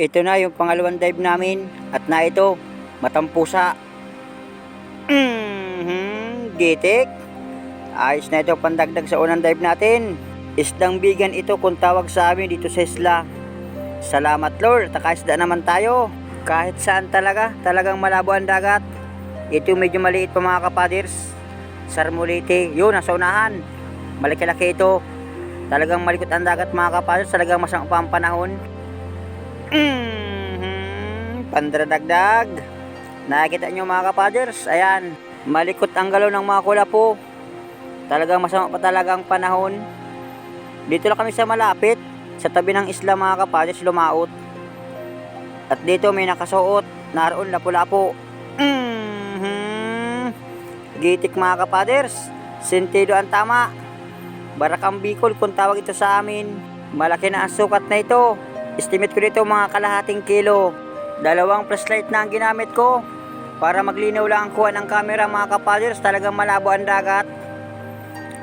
Ito na yung pangalawang dive namin at na ito, matampusa. Mhm, gitik. Ayos na ito pandagdag sa unang dive natin. Isdang bigan ito kung tawag sa amin dito sa isla. Salamat Lord, takaisda naman tayo. Kahit saan talaga, talagang malabo ang dagat. Ito medyo maliit pa mga kapaders. Sarmulite, yun, nasa unahan. Malaki-laki ito. Talagang malikot ang dagat mga kapaders, talagang masang pa ang panahon. Mhm, pandradagdag. Nakikita nyo mga kapaders, ayan, malikot ang galaw ng mga kulapo. Talagang masama pa talaga ang panahon. Dito lang kami sa malapit, sa tabi ng isla mga kapaders, lumaot. At dito may nakasuot, naroon lapu-lapo. Mhm, gitik mga kapaders, sentido ang tama. Barakang Bicol kung tawag ito sa amin. Malaki na ang sukat na ito. Estimate ko dito mga kalahating kilo. Dalawang flashlight na ang ginamit ko. Para maglinaw lang ang kuha ng camera mga kapaders, talagang malabo ang dagat.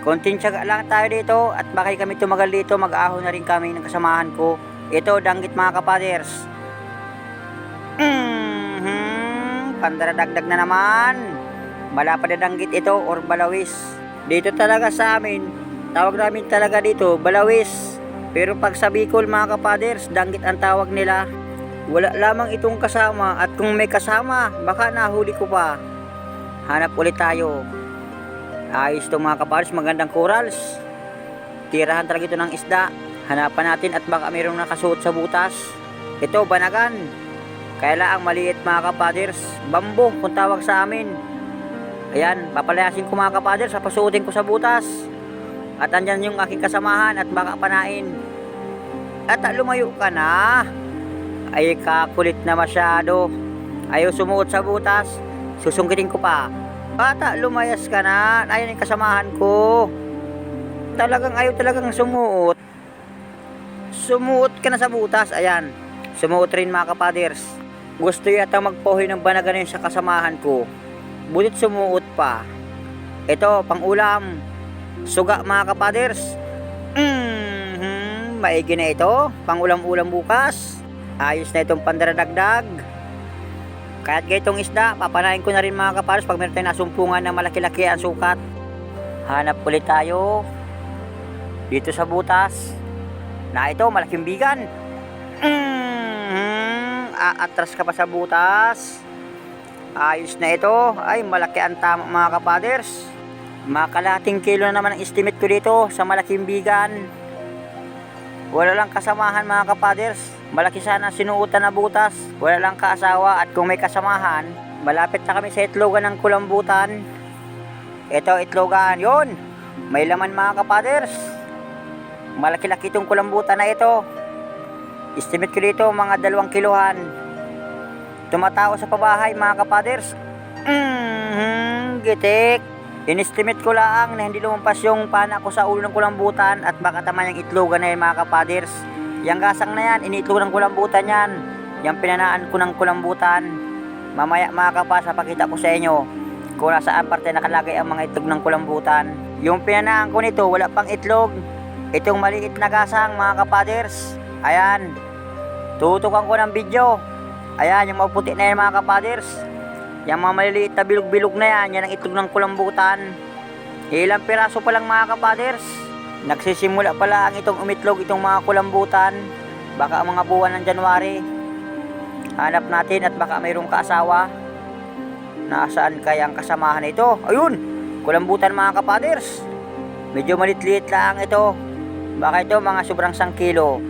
Konting tiyaga lang tayo dito at baka kami tumagal dito, mag-ahon na rin kami ng kasamahan ko. Ito, danggit mga kapaders. Mhm, pandaradagdag na naman. Malapad na danggit ito or balawis. Dito talaga sa amin, tawag namin talaga dito, balawis. Pero pag sa Bicol mga kapaders, danggit ang tawag nila. Wala lamang itong kasama at kung may kasama, baka nahuli ko pa. Hanap ulit tayo. Ayos itong mga kapaders, magandang corals. Tirahan talaga ito ng isda. Hanapan natin at baka mayroong nakasuot sa butas. Ito, banagan. Kaya ang maliit mga kapaders, bambo kung tawag sa amin. Ayan, papalayasin ko mga kapaders, papasuotin ko sa butas. At andyan yung aking kasamahan at baka panain. At lumayo ka na. Ay kakulit na masyado. Ayaw sumuot sa butas. Susungkitin ko pa. Bata, lumayas ka na. Ayun yung kasamahan ko. Talagang ayaw talagang sumuot. Sumuot ka na sa butas. Ayan. Sumuot rin mga kapaders. Gusto yata magpohoy ng banagan sa kasamahan ko. Bulit sumuot pa. Ito, pang ulam. Suga mga kapaders. Mhm, maigi na ito. Pang ulam-ulam bukas. Ayos na itong pandaradagdag. Kahit gaytong isda, papanain ko na rin mga kapaders pag meron tayong nasumpungan na malaki-laki ang sukat. Hanap ulit tayo. Dito sa butas. Na ito, malaking bigan. Mhm, aatras ka pa sa butas. Ayos na ito. Ay, malaki ang tama mga kapaders. Makalating kilo na naman ang estimate ko dito sa malaking bigan. Wala lang kasamahan mga kapaders. Malaki sana sinuutan na butas. Wala lang kaasawa at kung may kasamahan, malapit na kami sa itlogan ng kulambutan. Ito itlogan, yon. May laman mga kapaders. Malaki-laki itong kulambutan na ito. Estimate ko dito mga dalawang kiluhan. Tumatao sa pabahay mga kapaders. Mhm, gitik. In-estimate ko lang na hindi lumampas yung pana ko sa ulo ng kulambutan at baka tama yung itlogan na yun mga kapaders. Yang gasang na yan, iniitlogan ng kulambutan yan. Yang pinanaan ko ng kulambutan. Mamaya mga kapas, papakita ko sa inyo kung nasaan parte nakalagay ang mga itlog ng kulambutan. Yung pinanaan ko nito, wala pang itlog. Itong maliit na gasang mga kapaders. Ayan. Tutukan ko ng video. Ayan, yung maputi na yan mga kapaders. Yung mga maliliit na bilog-bilog na yan, yan ang itlog ng kulambutan. Ilang piraso pa lang mga kapaders. Nagsisimula pala ang itong umitlog itong mga kulambutan. Baka mga buwan ng January. Hanap natin at baka mayroong kaasawa. Nasaan kaya ang kasamahan ito? Ayun! Kulambutan mga kapaders. Medyo malit-liit lang ito. Baka ito mga sobrang sang kilo.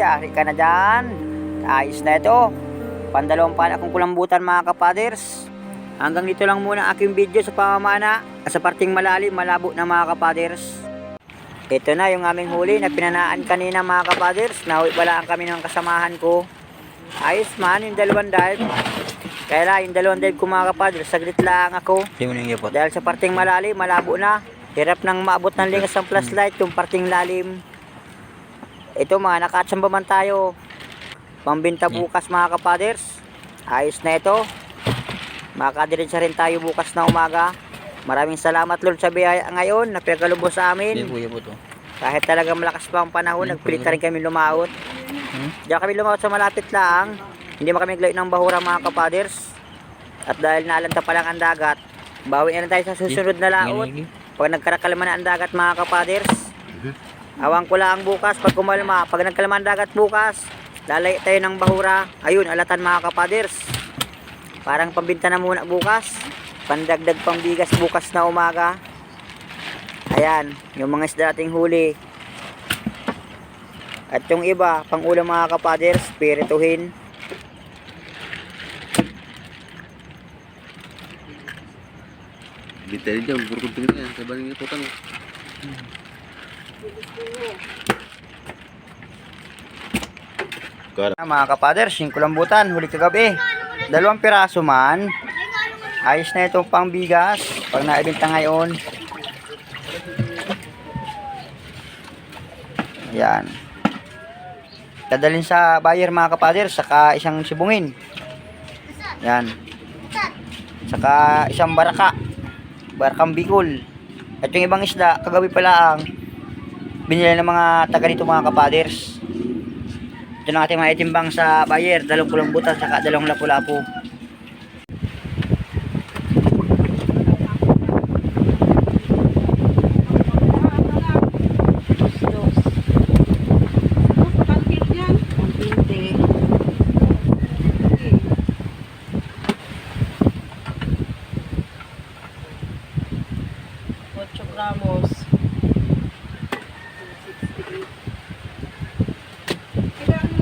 Yari ka na dyan. Ayos na ito. Pandalawang pala akong kulambutan mga kapaders. Hanggang dito lang muna aking video sa pamamana sa parting malalim malabo na mga kapaders. Ito na yung aming huli na pinanaan kanina mga kapaders. Nahuwi pala ang kami ng kasamahan ko. Ayos man yung dalawang dive. Kaya lang yung dalawang dive ko mga kapaders, saglit lang ako. Dahil sa parting malalim, malabo na. Hirap nang maabot ng lingas ng flashlight yung parting lalim. Ito mga nakatsamba man tayo. Pambinta bukas mga kapaders. Ayos na ito. Makakadiretsa rin tayo bukas na umaga. Maraming salamat Lord sa biyaya ngayon na pinagkalubos sa amin. Kahit talagang malakas pa ang panahon, nagpilit na rin kami lumaot. Diyan kami lumaot sa malapit lang. Hindi mo kami naglayo ng bahura mga kapaders. At dahil naalanta pa lang ang dagat, bawi na lang tayo sa susunod na laot. Pag nagkarakalma na ang dagat mga kapaders. Awang ko lang bukas pag kumalma. Pag nagkalma ang dagat bukas, lalay tayo ng bahura. Ayun, alatan mga kapaders. Parang pambinta na muna bukas. Pandagdag pambigas bukas na umaga. Ayan, yung mga isda nating huli. At yung iba, pang ulam mga kapaders, spirituhin. Bitari dyan, burkod tingin yan. Sabi nga putang. Ah, mga kapaders, yung kulambutan, huli kagabi. Dalawang piraso man. Ayos na itong pangbigas. Pag naibenta ngayon. Yan. Dadalhin sa buyer mga kapaders, saka isang sibungin. Yan. Saka isang baraka. Barakang bikol. At yung ibang isda, kagabi pala ang binili ng mga taga dito mga kapaders. Ito na ating mga itimbang sa buyer, dalawang kulambutan, saka dalawang lapu-lapu.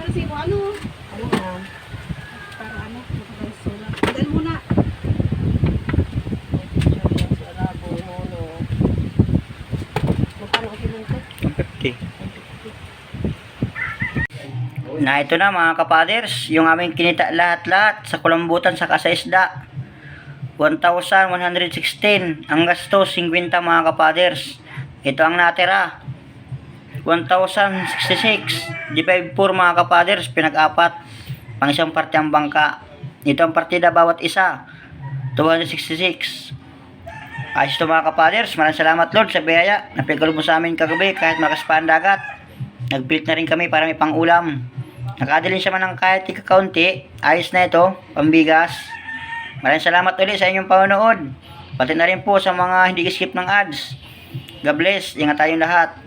Kailangan mo resibo, ano? Ano yan? Para ano? Makakaisulat. Dahil muna. Ocho gramos. Arabo, mono. Magkano ang kilong to? 150. Na ito na mga kapaders, yung aming kinita lahat-lahat sa kulambutan sa sa isda. 1,116. Ang gastos, 50 mga kapaders. Ito ang natira. 1,066. Di 54 mga kapaders, pinag-apat. Pang isang parte ang bangka. Ito ang partida bawat isa. 266. Ayos ito mga kapaders. Maraming salamat Lord sa biyaya. Napigalo mo sa amin kagabi kahit malakas pa ang dagat. Nagpilit na rin kami para may pang-ulam. Nakadalhin siya man ng kahit ikakaunti. Ayos na ito. Pambigas. Maraming salamat ulit sa inyong panonood. Pati na rin po sa mga hindi skip ng ads. God bless. Ingat tayong lahat.